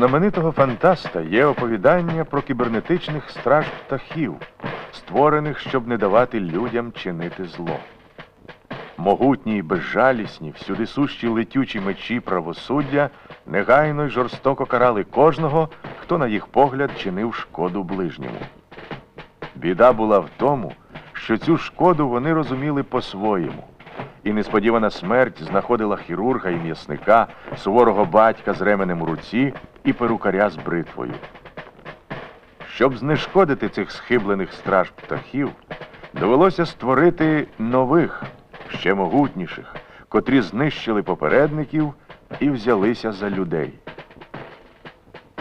Знаменитого фантаста є оповідання про кібернетичних страж птахів, створених, щоб не давати людям чинити зло. Могутні й безжалісні, всюди сущі летючі мечі правосуддя негайно й жорстоко карали кожного, хто на їх погляд чинив шкоду ближньому. Біда була в тому, що цю шкоду вони розуміли по-своєму. І несподівана смерть знаходила хірурга і м'ясника, суворого батька з ременем у руці і перукаря з бритвою. Щоб знешкодити цих схиблених страж птахів, довелося створити нових, ще могутніших, котрі знищили попередників і взялися за людей.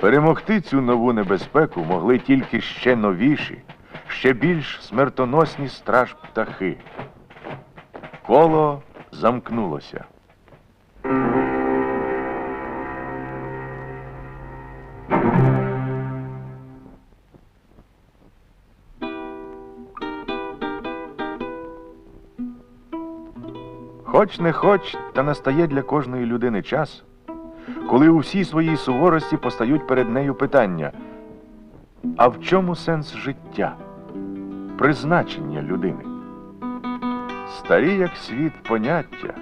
Перемогти цю нову небезпеку могли тільки ще новіші, ще більш смертоносні страж птахи. Коло замкнулося. Хоч не хоч, та настає для кожної людини час, коли у всій своїй суворості постають перед нею питання: а в чому сенс життя, призначення людини? Старі як світ поняття,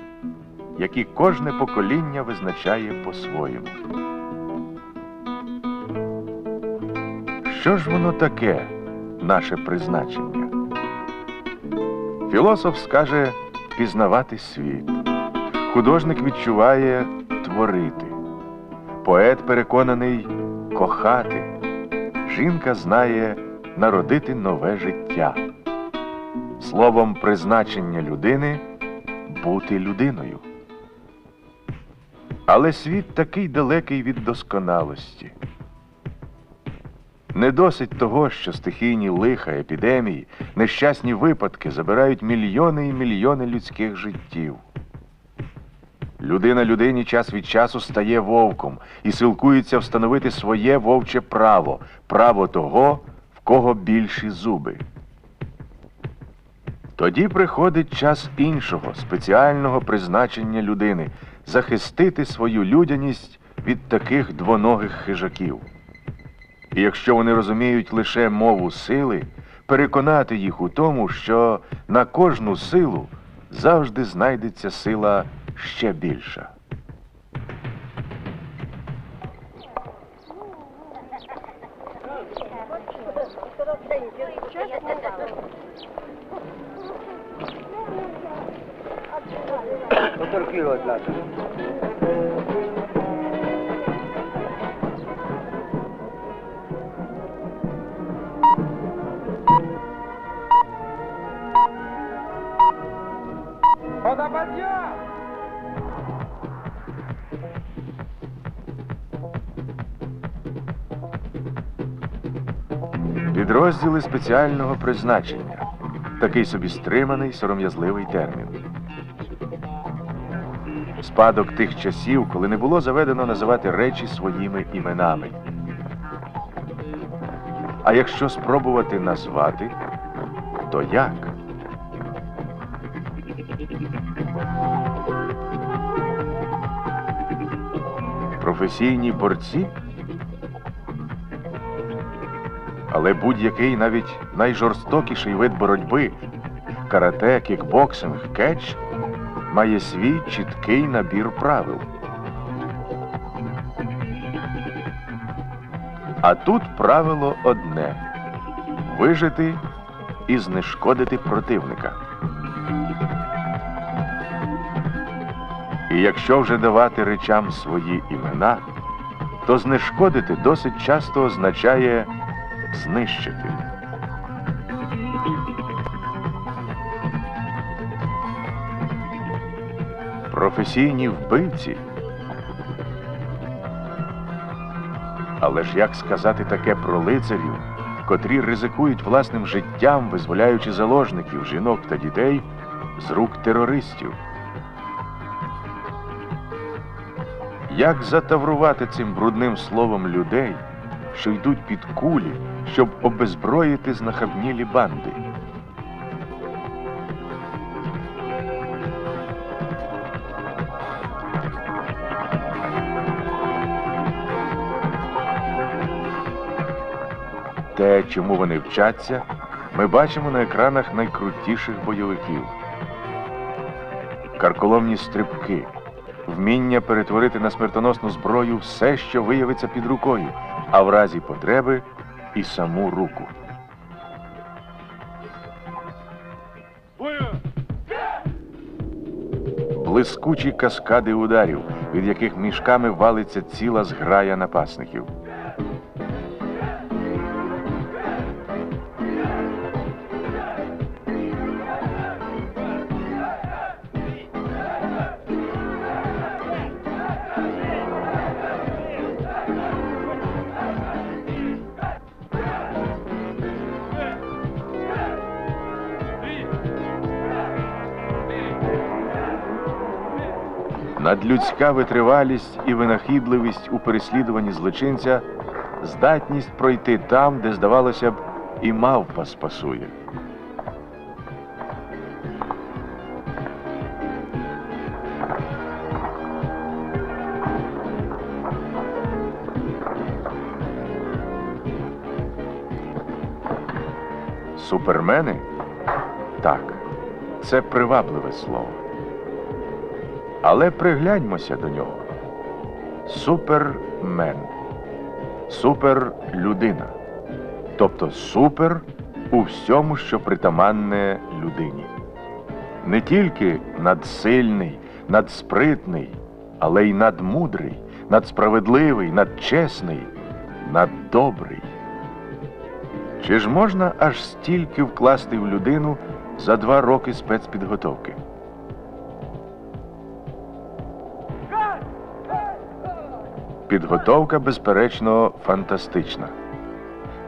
які кожне покоління визначає по-своєму. Що ж воно таке, наше призначення? Філософ скаже пізнавати світ, художник відчуває творити, поет переконаний кохати, жінка знає народити нове життя. Словом, призначення людини бути людиною. Але світ такий далекий від досконалості. Не досить того, що стихійні лиха, епідемії, нещасні випадки забирають мільйони і мільйони людських життів. Людина людині час від часу стає вовком і силкується встановити своє вовче право, право того, в кого більші зуби. Тоді приходить час іншого, спеціального призначення людини захистити свою людяність від таких двоногих хижаків. І якщо вони розуміють лише мову сили, переконати їх у тому, що на кожну силу завжди знайдеться сила ще більша. Підрозділи спеціального призначення. Такий собі стриманий, сором'язливий термін. Спадок тих часів, коли не було заведено називати речі своїми іменами. А якщо спробувати назвати, то як? Професійні борці? Але будь-який навіть найжорстокіший вид боротьби карате, кікбоксинг, кетч має свій чіткий набір правил. А тут правило одне вижити і знешкодити противника. І якщо вже давати речам свої імена, то знешкодити досить часто означає знищити. Професійні вбивці. Але ж як сказати таке про лицарів, котрі ризикують власним життям, визволяючи заложників, жінок та дітей з рук терористів? Як затаврувати цим брудним словом людей, що йдуть під кулі, щоб обезброїти знахабнілі банди? Те, чому вони вчаться, ми бачимо на екранах найкрутіших бойовиків, карколомні стрибки вміння перетворити на смертоносну зброю все, що виявиться під рукою, а в разі потреби і саму руку. Блискучі каскади ударів, від яких мішками валиться ціла зграя напасників. Надлюдська витривалість і винахідливість у переслідуванні злочинця, здатність пройти там, де, здавалося б, і мавпа спасує. Супермени? Так, це привабливе слово. Але пригляньмося до нього. Супермен. Суперлюдина. Тобто супер у всьому, що притаманне людині. Не тільки надсильний, надспритний, але й надмудрий, надсправедливий, надчесний, наддобрий. Чи ж можна аж стільки вкласти в людину за два роки спецпідготовки? Підготовка, безперечно, фантастична.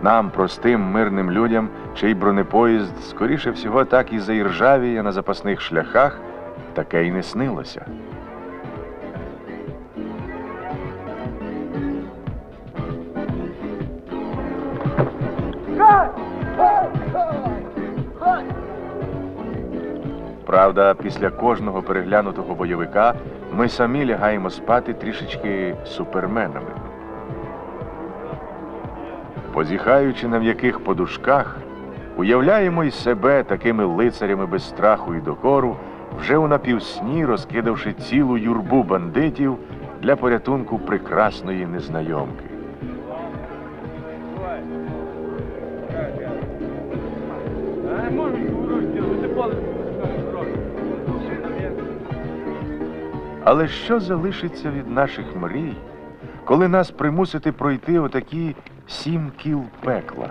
Нам, простим мирним людям, чий бронепоїзд, скоріше всього, так і заіржавіє на запасних шляхах, таке й не снилося. Правда, після кожного переглянутого бойовика ми самі лягаємо спати трішечки суперменами. Позіхаючи на м'яких подушках, уявляємо й себе такими лицарями без страху і докору, вже у напівсні розкидавши цілу юрбу бандитів для порятунку прекрасної незнайомки. Але що залишиться від наших мрій, коли нас примусити пройти отакі сім кіл пекла?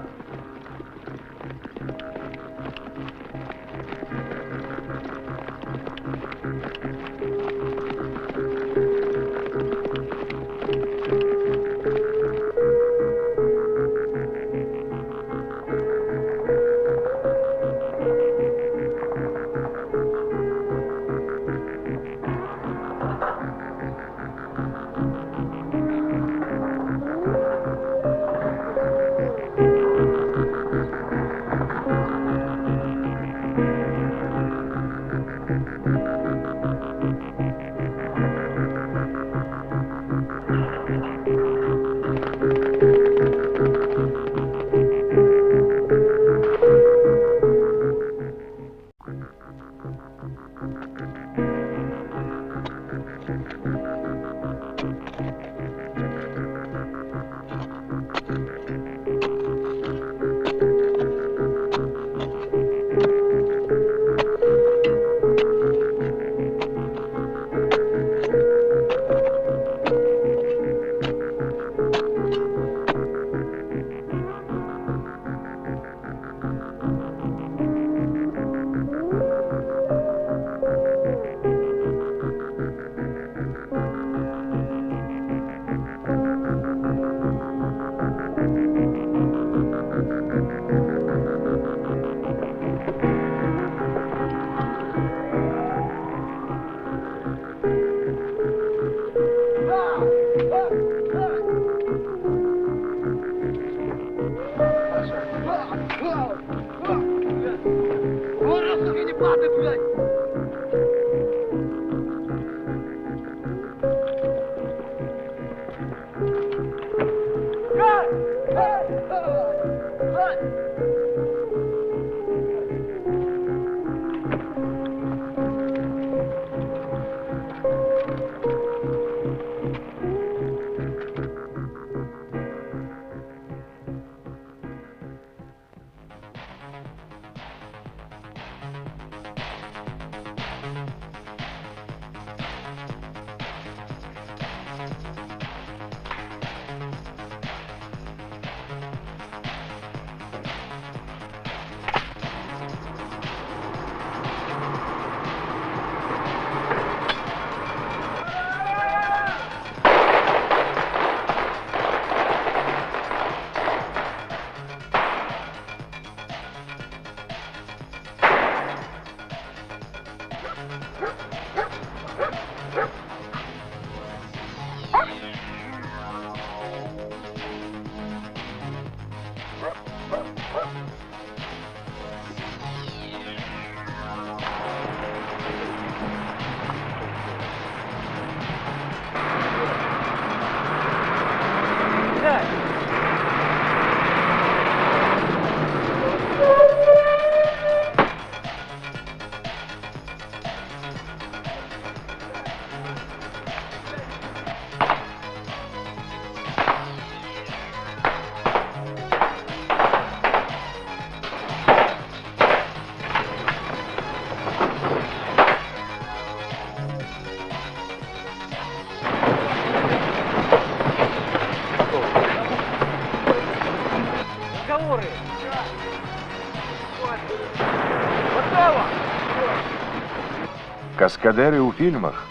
Каскадери у фільмах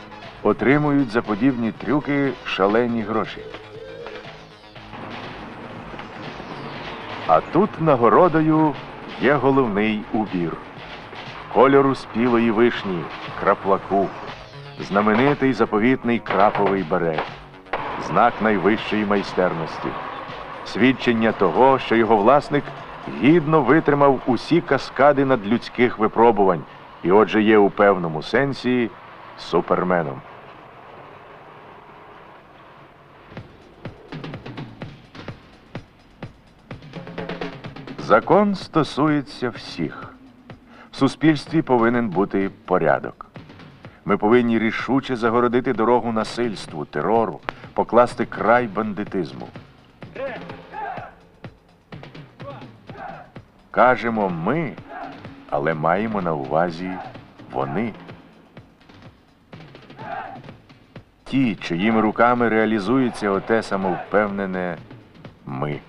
отримують за подібні трюки шалені гроші. А тут нагородою є головний убір. Кольору спілої вишні, краплаку, знаменитий заповітний краповий берет, знак найвищої майстерності, свідчення того, що його власник гідно витримав усі каскади надлюдських випробувань і отже є у певному сенсі суперменом. Закон стосується всіх. В суспільстві повинен бути порядок. Ми повинні рішуче загородити дорогу насильству, терору, покласти край бандитизму. Кажемо ми, але маємо на увазі вони. Ті, чиїми руками реалізується оте самовпевнене ми.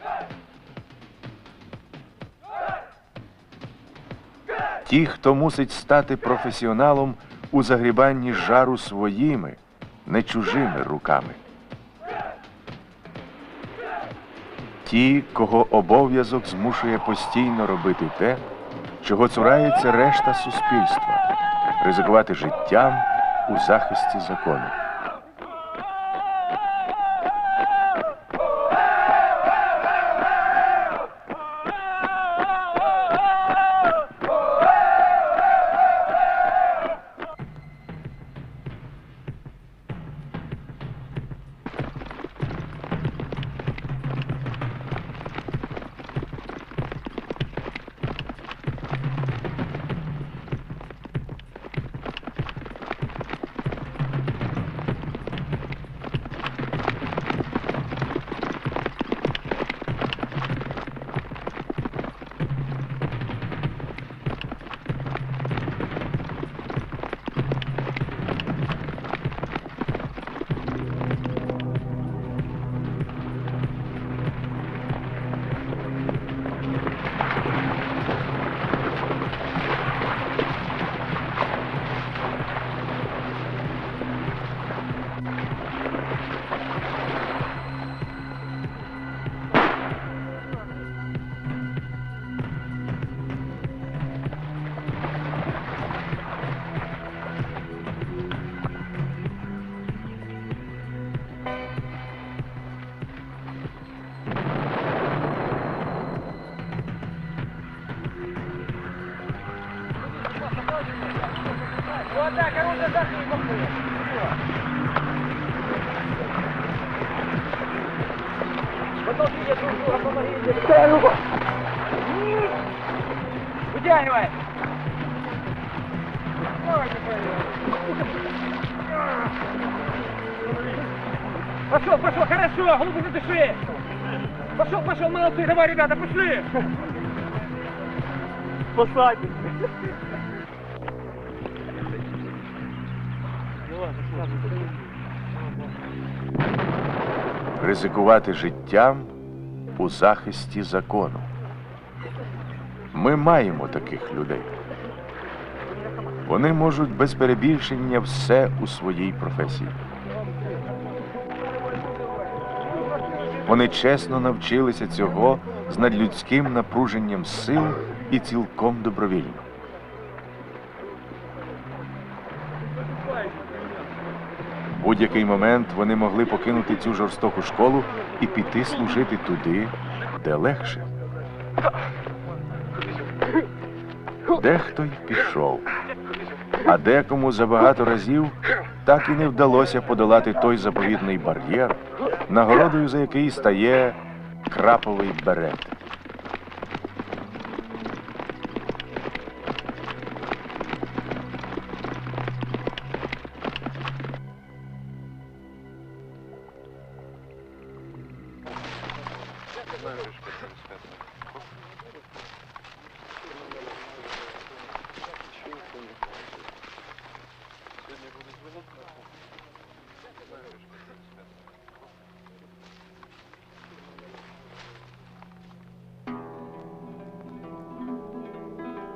Ті, хто мусить стати професіоналом у загрібанні жару своїми, не чужими руками. Ті, кого обов'язок змушує постійно робити те, чого цурається решта суспільства, ризикувати життям у захисті закону. Вытягивай. Пошел, пошел, хорошо, глубоко дыши. Пошел, пошел, молодцы, давай, ребята, пошли. Посадник. ризикувати життям у захисті закону. Ми маємо таких людей. Вони можуть без перебільшення все у своїй професії. Вони чесно навчилися цього з надлюдським напруженням сил і цілком добровільно. Будь-який момент вони могли покинути цю жорстоку школу і піти служити туди, де легше. Дехто й пішов, а декому за багато разів так і не вдалося подолати той заповідний бар'єр, нагородою за який стає краповий берет.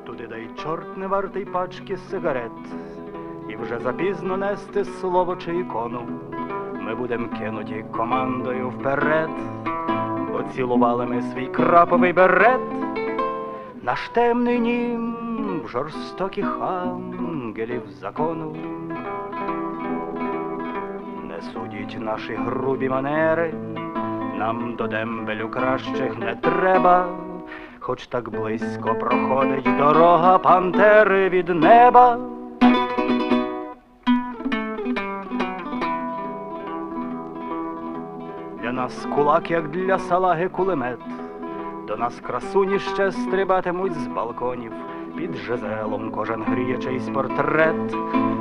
Туди дай чорт не вартий пачки сигарет. і вже запізно нести слово чи ікону. Ми будем кинуті командою вперед. Поцілували ми свій краповий берет, наш темний нім жорстоких ангелів закону. Не наші грубі манери, нам до дембелю кращих не треба, хоч так близько проходить дорога пантери від неба. Для нас кулак, як для салаги кулемет. До нас красуні ще стрибатимуть з балконів. Під жезелом кожен гріє чийсь портрет.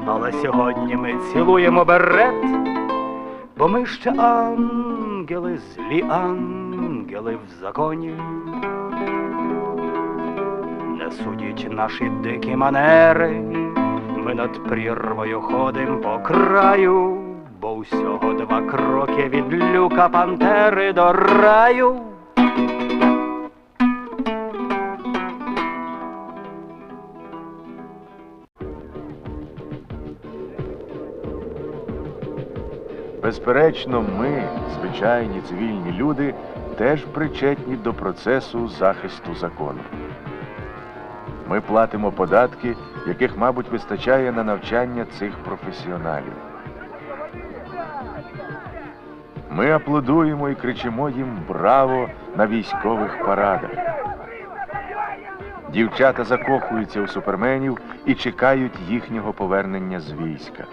Але сьогодні ми цілуємо берет, бо ми ще ангели, злі ангели в законі. Не судіть наші дикі манери, ми над прірвою ходим по краю, бо усього два кроки від люка пантери до раю. Безперечно, ми, звичайні цивільні люди, теж причетні до процесу захисту закону. Ми платимо податки, яких, мабуть, вистачає на навчання цих професіоналів. Ми аплодуємо і кричимо їм браво на військових парадах. Дівчата закохуються у суперменів і чекають їхнього повернення з війська.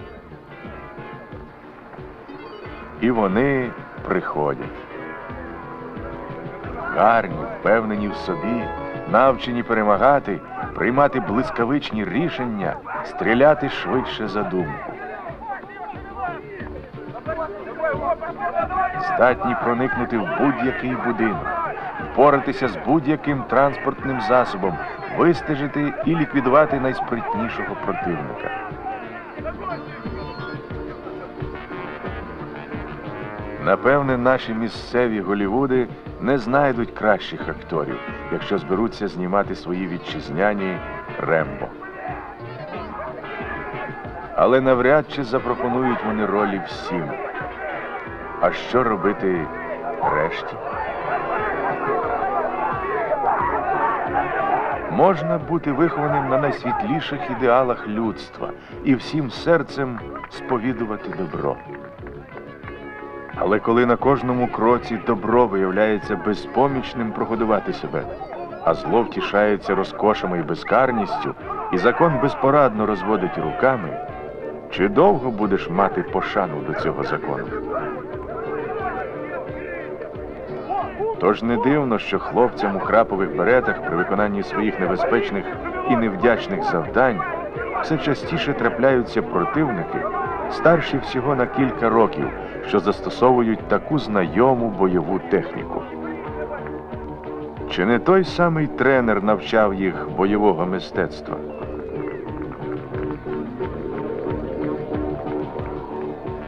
І вони приходять. Гарні, впевнені в собі, навчені перемагати, приймати блискавичні рішення, стріляти швидше за думку. Здатні проникнути в будь-який будинок, впоратися з будь-яким транспортним засобом, вистежити і ліквідувати найспритнішого противника. Напевне, наші місцеві Голівуди не знайдуть кращих акторів, якщо зберуться знімати свої вітчизняні Рембо. Але навряд чи запропонують вони ролі всім. А що робити решті? Можна бути вихованим на найсвітліших ідеалах людства і всім серцем сповідувати добро. Але коли на кожному кроці добро виявляється безпомічним прогодувати себе, а зло втішається розкошами і безкарністю, і закон безпорадно розводить руками, чи довго будеш мати пошану до цього закону? Тож не дивно, що хлопцям у крапових беретах при виконанні своїх небезпечних і невдячних завдань все частіше трапляються противники, старші всього на кілька років, що застосовують таку знайому бойову техніку. Чи не той самий тренер навчав їх бойового мистецтва?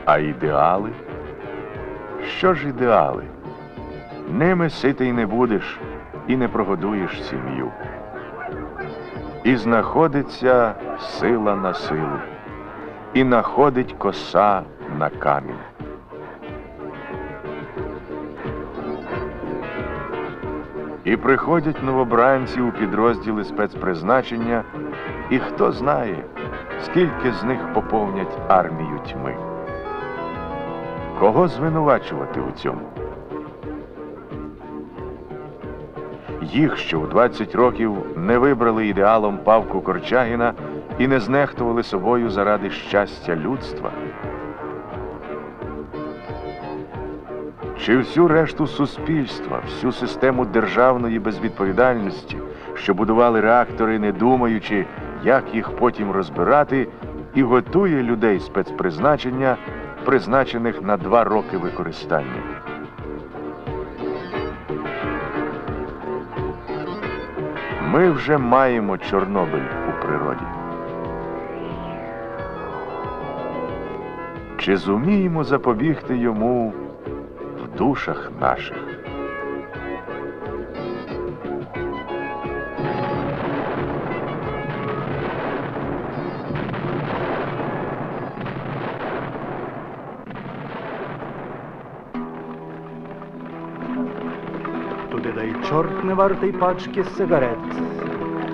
А ідеали? Що ж ідеали? Ними ситий не будеш і не прогодуєш сім'ю. І знаходиться сила на силу, і находить коса на камінь. І приходять новобранці у підрозділи спецпризначення, і хто знає, скільки з них поповнять армію тьми. Кого звинувачувати у цьому? Їх, що в 20 років не вибрали ідеалом Павку Корчагіна і не знехтували собою заради щастя людства. Чи всю решту суспільства, всю систему державної безвідповідальності, що будували реактори, не думаючи, як їх потім розбирати, і готує людей спецпризначення, призначених на два роки використання. Ми вже маємо Чорнобиль у природі. Чи зуміємо запобігти йому в душах наших? Не вартий пачки сигарет.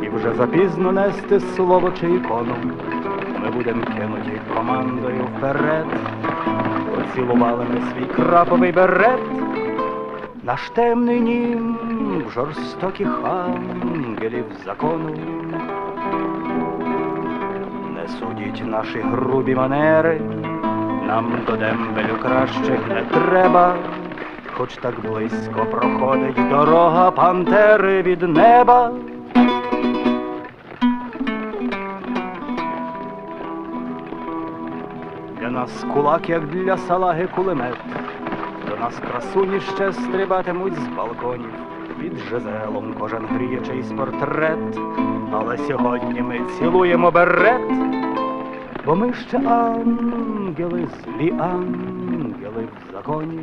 І вже запізно нести слово чи ікону. Ми будем кинуті командою вперед. Поцілували ми свій краповий берет. Наш темний нім в жорстоких ангелів закону. Не судіть наші грубі манери, нам до дембелю краще не треба, хоч так близько проходить дорога пантери від неба. Для нас кулак, як для салаги кулемет. До нас красуні ще стрибатимуть з балконів. Під жезелом кожен гріє чийсь портрет. Але сьогодні ми цілуємо берет, бо ми ще ангели, злі ангели в законі.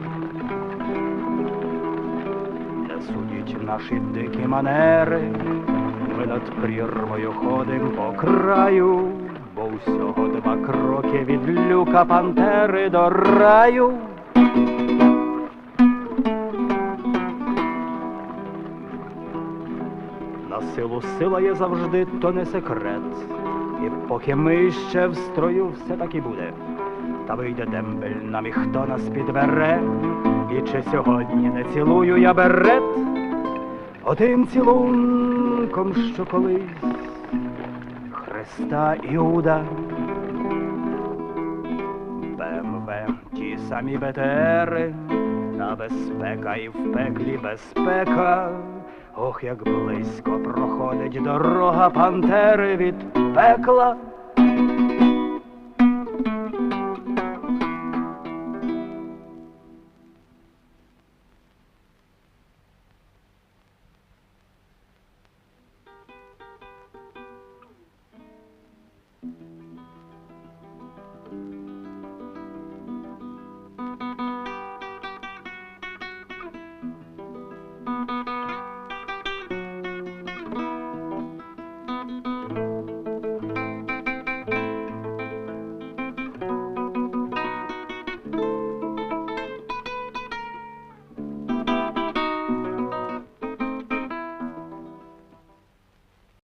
Судіть наші дикі манери, ми над прірвою ходим по краю, бо усього два кроки від люка пантери до раю. На силу сила є завжди, то не секрет. І поки ми ще в строю, все так і буде. Та вийде дембель, нам і хто нас підбере. Чи сьогодні не цілую я берет? Отим цілунком, що колись Христа Іуда. БМВ, ті самі БТРи, та безпека і в пеклі безпека. Ох, як близько проходить дорога пантери від пекла.